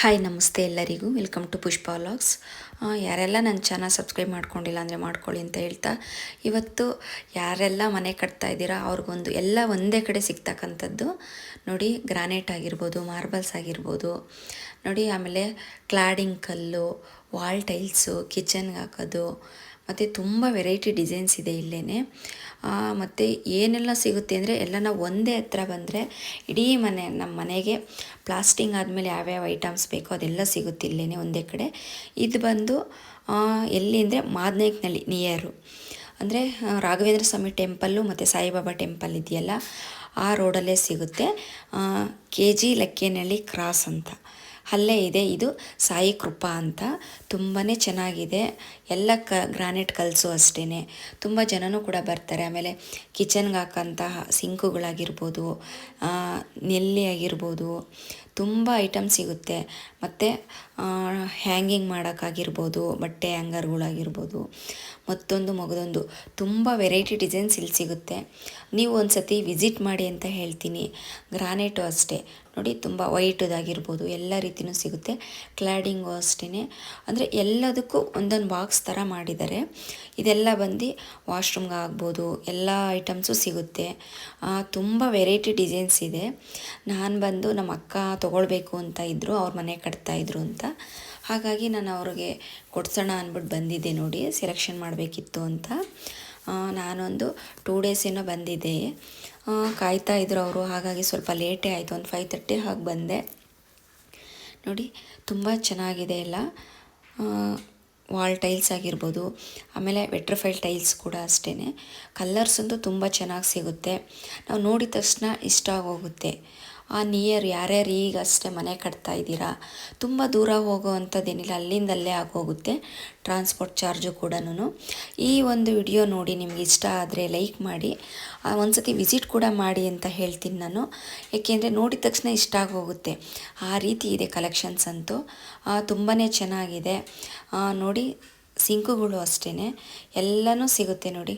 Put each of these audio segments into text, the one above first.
Hi, ನಮಸ್ತೆ ಎಲ್ಲರಿಗೂ. Welcome to Pushpa vlogs ಯಾರೆಲ್ಲ ನನ್ನ ಚಾನಲ್ ಸಬ್ಸ್ಕ್ರೈಬ್ ಮಾಡ್ಕೊಂಡಿಲ್ಲ ಅಂದರೆ ಮಾಡ್ಕೊಳ್ಳಿ ಅಂತ ಹೇಳ್ತಾ, ಇವತ್ತು ಯಾರೆಲ್ಲ ಮನೆ ಕಟ್ತಾ ಇದ್ದೀರಾ, ಅವ್ರಿಗೊಂದು ಎಲ್ಲ ಒಂದೇ ಕಡೆ ಸಿಗ್ತಕ್ಕಂಥದ್ದು. ನೋಡಿ ಗ್ರಾನೈಟ್ ಆಗಿರ್ಬೋದು ಮಾರ್ಬಲ್ಸ್ ಆಗಿರ್ಬೋದು. ನೋಡಿ, ಆಮೇಲೆ ಕ್ಲಾಡಿಂಗ್ ಕಲ್ಲು ವಾಲ್ ಟೈಲ್ಸು ಕಿಚನ್ಗೆ ಹಾಕೋದು ಮತ್ತು ತುಂಬ ವೆರೈಟಿ ಡಿಸೈನ್ಸ್ ಇದೆ ಇಲ್ಲೇ ಮತ್ತು ಏನೆಲ್ಲ ಸಿಗುತ್ತೆ ಅಂದರೆ ಎಲ್ಲ ನಾವು ಒಂದೇ ಹತ್ರ ಬಂದರೆ ಇಡೀ ಮನೆ ನಮ್ಮ ಮನೆಗೆ ಪ್ಲಾಸ್ಟಿಂಗ್ ಆದಮೇಲೆ ಯಾವ್ಯಾವ ಐಟಮ್ಸ್ ಬೇಕೋ ಅದೆಲ್ಲ ಸಿಗುತ್ತೆ ಇಲ್ಲೇ ಒಂದೇ ಕಡೆ. ಇದು ಬಂದು ಎಲ್ಲಿ ಅಂದರೆ ಮಾದನೇಕ್ನಲ್ಲಿ ನಿಯರು ಅಂದರೆ ರಾಘವೇಂದ್ರ ಸ್ವಾಮಿ ಟೆಂಪಲ್ಲು ಮತ್ತು ಸಾಯಿಬಾಬಾ ಟೆಂಪಲ್ ಇದೆಯಲ್ಲ, ಆ ರೋಡಲ್ಲೇ ಸಿಗುತ್ತೆ. ಕೆ ಜಿ ಲಕ್ಕೇನಹಳ್ಳಿ ಕ್ರಾಸ್ ಅಂತ. ಅಲ್ಲೇ ಇದೆ ಇದು ಸಾಯಿ ಕೃಪಾ ಅಂತ. ತುಂಬಾ ಚೆನ್ನಾಗಿದೆ. ಎಲ್ಲ ಕ ಗ್ರಾನೈಟ್ ಕಲಸು ಅಷ್ಟೇ ತುಂಬ ಜನನೂ ಕೂಡ ಬರ್ತಾರೆ. ಆಮೇಲೆ ಕಿಚನ್ಗೆ ಹಾಕೋಂತಹ ಸಿಂಕುಗಳಾಗಿರ್ಬೋದು ನೆಲ್ಲಿ ಆಗಿರ್ಬೋದು ತುಂಬ ಐಟಮ್ ಸಿಗುತ್ತೆ. ಮತ್ತು ಹ್ಯಾಂಗಿಂಗ್ ಮಾಡೋಕ್ಕಾಗಿರ್ಬೋದು, ಬಟ್ಟೆ ಹ್ಯಾಂಗರ್ಗಳಾಗಿರ್ಬೋದು ಮತ್ತೊಂದು ಮಗದೊಂದು ತುಂಬ ವೆರೈಟಿ ಡಿಸೈನ್ಸ್ ಇಲ್ಲಿ ಸಿಗುತ್ತೆ. ನೀವು ಒಂದು ಸತಿ ವಿಸಿಟ್ ಮಾಡಿ ಅಂತ ಹೇಳ್ತೀನಿ. ಗ್ರಾನೈಟು ಅಷ್ಟೇ. ನೋಡಿ, ತುಂಬ ವೈಟದಾಗಿರ್ಬೋದು ಎಲ್ಲ ರೀತಿಯೂ ಸಿಗುತ್ತೆ. ಕ್ಲಾಡಿಂಗು ಅಷ್ಟೇ ಅಂದರೆ ಎಲ್ಲದಕ್ಕೂ ಒಂದೊಂದು ಬಾಕ್ಸ್ ಥರ ಮಾಡಿದ್ದಾರೆ. ಇದೆಲ್ಲ ಬಂದು ವಾಶ್ರೂಮ್ಗೆ ಆಗ್ಬೋದು ಎಲ್ಲ ಐಟಮ್ಸು ಸಿಗುತ್ತೆ. ತುಂಬ ವೆರೈಟಿ ಡಿಸೈನ್ಸ್ ಇದೆ. ನಾನು ಬಂದು ನಮ್ಮ ಅಕ್ಕ ತೊಗೊಳ್ಬೇಕು ಅಂತ ಇದ್ದರು ಅವ್ರ ಮನೆ ಕಟ್ತಾ ಇದ್ರು ಅಂತ. ಹಾಗಾಗಿ ನಾನು ಅವ್ರಿಗೆ ಕೊಡ್ಸೋಣ ಅಂದ್ಬಿಟ್ಟು ಬಂದಿದ್ದೆ ನೋಡಿ ಸೆಲೆಕ್ಷನ್ ಮಾಡಬೇಕಿತ್ತು ಅಂತ. ನಾನೊಂದು ಟೂ ಡೇಸ್ ಏನೋ ಬಂದಿದ್ದೆ ಕಾಯ್ತಾ ಇದ್ರು ಅವರು, ಹಾಗಾಗಿ ಸ್ವಲ್ಪ ಲೇಟೇ ಆಯಿತು, ಒಂದು ಫೈವ್ ತರ್ಟಿ ಹಾಗೆ ಬಂದೆ. ನೋಡಿ, ತುಂಬ ಚೆನ್ನಾಗಿದೆ ಎಲ್ಲ. ವಾಲ್ ಟೈಲ್ಸ್ ಆಗಿರ್ಬೋದು, ಆಮೇಲೆ ವೆಟ್ರಫೈಲ್ ಟೈಲ್ಸ್ ಕೂಡ ಅಷ್ಟೇ ಕಲ್ಲರ್ಸ್ ಅಂತೂ ತುಂಬ ಚೆನ್ನಾಗಿ ಸಿಗುತ್ತೆ. ನಾವು ನೋಡಿದ ತಕ್ಷಣ ಇಷ್ಟ ಆಗೋಗುತ್ತೆ. ಆ ನಿಯರ್ ಯಾರ್ಯಾರು ಈಗ ಅಷ್ಟೇ ಮನೆ ಕಟ್ತಾ ಇದ್ದೀರಾ? ತುಂಬ ದೂರ ಹೋಗೋ ಅಂಥದ್ದೇನಿಲ್ಲ ಅಲ್ಲಿಂದಲ್ಲೇ ಆಗೋಗುತ್ತೆ ಟ್ರಾನ್ಸ್ಪೋರ್ಟ್ ಚಾರ್ಜು ಕೂಡ ಈ ಒಂದು ವಿಡಿಯೋ ನೋಡಿ ನಿಮ್ಗೆ ಇಷ್ಟ ಆದರೆ ಲೈಕ್ ಮಾಡಿ ಒಂದು ಒಂದ್ಸತಿ ವಿಸಿಟ್ ಕೂಡ ಮಾಡಿ ಅಂತ ಹೇಳ್ತೀನಿ ನಾನು. ಏಕೆಂದರೆ ನೋಡಿದ ತಕ್ಷಣ ಇಷ್ಟ ಆಗೋಗುತ್ತೆ. ಆ ರೀತಿ ಇದೆ ಕಲೆಕ್ಷನ್ಸ್ ಅಂತೂ. ತುಂಬಾ ಚೆನ್ನಾಗಿದೆ. ನೋಡಿ, ಸಿಂಕುಗಳು ಅಷ್ಟೇ ಎಲ್ಲನೂ ಸಿಗುತ್ತೆ ನೋಡಿ.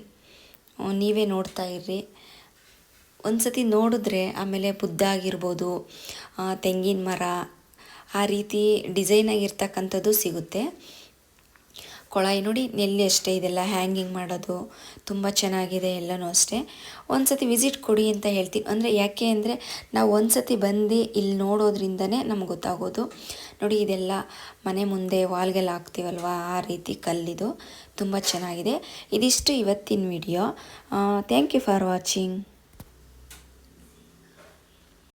ನೀವೇ ನೋಡ್ತಾ ಇರ್ರಿ. ಒಂದು ಸತಿ ನೋಡಿದ್ರೆ ಆಮೇಲೆ ಬುದ್ಧ ಆಗಿರ್ಬೋದು ತೆಂಗಿನ ಮರ, ಆ ರೀತಿ ಡಿಸೈನ್ ಆಗಿರ್ತಕ್ಕಂಥದ್ದು ಸಿಗುತ್ತೆ. ಕೊಳಾಯಿ ನೋಡಿ ನೆಲ್ಲಿ ಅಷ್ಟೇ, ಇದೆಲ್ಲ ಹ್ಯಾಂಗಿಂಗ್ ಮಾಡೋದು ತುಂಬ ಚೆನ್ನಾಗಿದೆ ಎಲ್ಲನೂ ಅಷ್ಟೇ. ಒಂದು ಸತಿ ವಿಸಿಟ್ ಕೊಡಿ ಅಂತ ಹೇಳ್ತೀವಿ ಅಂದರೆ ಯಾಕೆ ಅಂದರೆ ನಾವು ಒಂದು ಸತಿ ಬಂದು ಇಲ್ಲಿ ನೋಡೋದ್ರಿಂದನೇ ನಮ್ಗೆ ಗೊತ್ತಾಗೋದು. ನೋಡಿ, ಇದೆಲ್ಲ ಮನೆ ಮುಂದೆ ವಾಲ್ಗೆಲ್ಲ ಹಾಕ್ತೀವಲ್ವ, ಆ ರೀತಿ ಕಲ್ಲಿದು. ತುಂಬ ಚೆನ್ನಾಗಿದೆ. ಇದಿಷ್ಟು ಇವತ್ತಿನ video thank you for watching